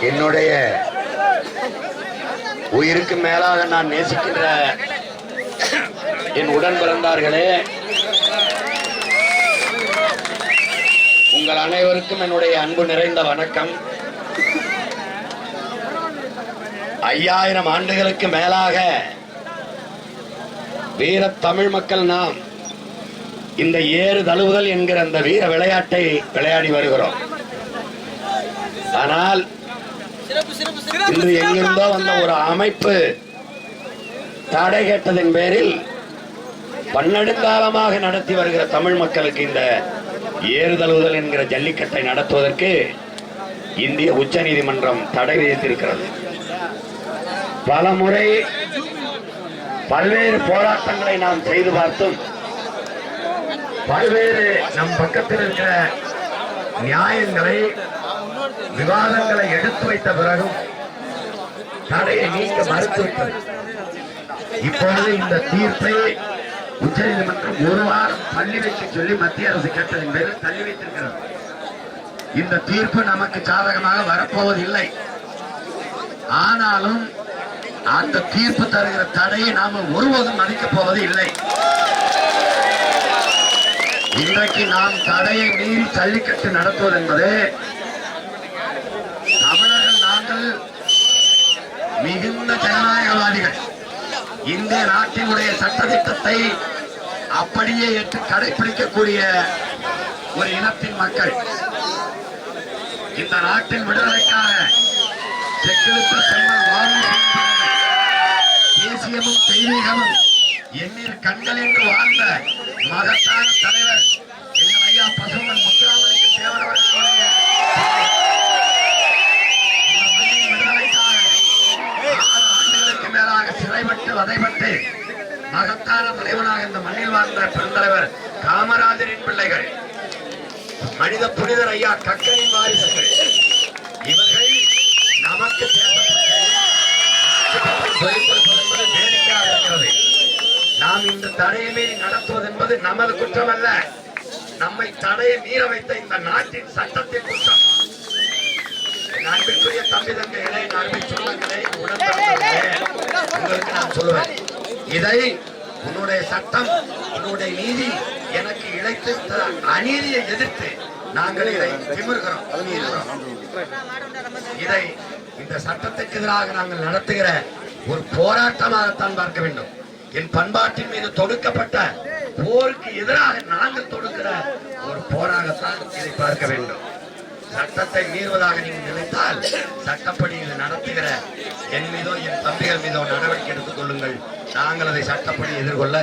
என்னுடைய உயிருக்கு மேலாக நான் நேசிக்கின்ற என் உடன் பிறந்தார்களே உங்கள் அனைவருக்கும் என்னுடைய அன்பு நிறைந்த வணக்கம். ஐயாயிரம் ஆண்டுகளுக்கு மேலாக வீர தமிழ் மக்கள் நாம் இந்த ஏறு தழுவுதல் என்கிற அந்த வீர விளையாட்டை விளையாடி வருகிறோம். ஆனால் இன்று எங்கிருந்தோ வந்த ஒரு அமைப்பு தடை கேட்டதன் பேரில் பன்னெடுங்காலமாக நடத்தி வருகிற தமிழ் மக்களுக்கு இந்த ஏறுதழுவுதல் என்கிற ஜல்லிக்கட்டை நடத்துவதற்கு இந்திய உச்சநீதிமன்றம் தடை விதித்திருக்கிறது. பல முறை பல்வேறு போராட்டங்களை நாம் செய்து பார்த்தும் பல்வேறு நம் பக்கத்தில் இருக்கிற நியாயங்களை விவாதங்களை எடுத்து வைத்த பிறகும் தடையை நீக்க மறுத்துவிட்டது. இப்பொழுது இந்த தீர்ப்பை உச்சநீதிமன்றம் ஒரு வாரம் தள்ளி வைக்க சொல்லி மத்திய அரசு கேட்டதின் பேரில் தள்ளி வைத்திருக்கிறது. இந்த தீர்ப்பு நமக்கு சாதகமாக வரப்போவதில்லை. ஆனாலும் அந்த தீர்ப்பு தருகிற தடையை நாம ஒருபோதும் மதிக்கப் போவது இல்லை இன்றைக்கு நாம் தடையை மீறி ஜல்லிக்கட்டு நடத்துவது என்பது தமிழர்கள் நாங்கள் மிகுந்த ஜனநாயகவாதிகள். இந்திய நாட்டினுடைய சட்டத்திட்டத்தை அப்படியே ஏற்று கடைபிடிக்கக்கூடிய ஒரு இனத்தின் மக்கள். இந்த நாட்டின் விடுதலைக்காக செக்கிழுத்த செம்மல் தேசியமும் தெய்வீகமும் எண்ணில் கண்கள் என்று வாழ்ந்த மகத்தான தலைவர் மகத்தான தலைவனாக இந்த மண்ணில் வாழ்ந்த பெருந்தலைவர் காமராஜரின் பிள்ளைகள் மனித புனிதர் ஐயா கக்கனின் வாரிசுகள். இவர்கள் நமக்கு வேடிக்கையாக இருக்கிறது. நாம் இந்த தடையை நடத்துவது என்பது நமது குற்றம் அல்ல நம்மை தடையை மீற வைத்த இந்த நாட்டின் சட்டத்தின் குற்றம். அன்பிற்குரிய தம்பி தங்கைகளை என் அருமை சொந்தங்களே உடன்பிறந்தவர்களே, உங்களுக்கு நான் சொல்லுவேன். இதை உன்னுடைய சட்டம் உன்னுடைய நீதி எனக்கு இழைத்த அநீதியை எதிர்த்து நாங்கள் இதை திமிர்கிறோம் இதை இந்த சட்டத்துக்கு எதிராக நாங்கள் நடத்துகிற ஒரு போராட்டமாகத்தான் பார்க்க வேண்டும். என் பண்பாட்டின் மீது தொடுக்கப்பட்ட போருக்கு எதிராக நாங்கள் தொடுக்கிற ஒரு போராகத்தான் இதை பார்க்க வேண்டும். சட்டத்தை மீறுவதாக நீங்கள் நினைத்தால் சட்டப்படி இது நடத்துகிற என் மீதோ என் தம்பிகள் மீதோ நடவடிக்கை எடுத்துக் கொள்ளுங்கள். நாங்கள் அதை சட்டப்படி எதிர்கொள்ள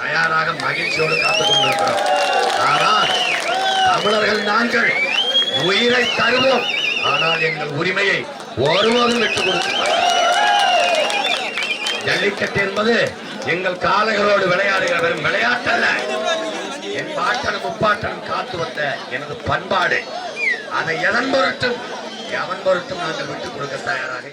தயாராக மகிழ்ச்சியோடு காத்துக் கொண்டிருக்கிறோம். ஆனால் தமிழர்கள் நாங்கள் உயிரை தருவோம். ஆனால் எங்கள் உரிமையை ஒருவரும் விட்டுக் கொடுக்க ஜல்லிக்கட்டு என்பது எங்கள் காளைகளோடு விளையாடுகிற வெறும் விளையாட்டல்ல. என் பாட்டன் முப்பாட்டன் காத்து வந்த எனது பண்பாடு. அதை எதன் பொருட்டும் எவன் பொருட்டும் நாங்கள் விட்டுக் கொடுக்க தயாராக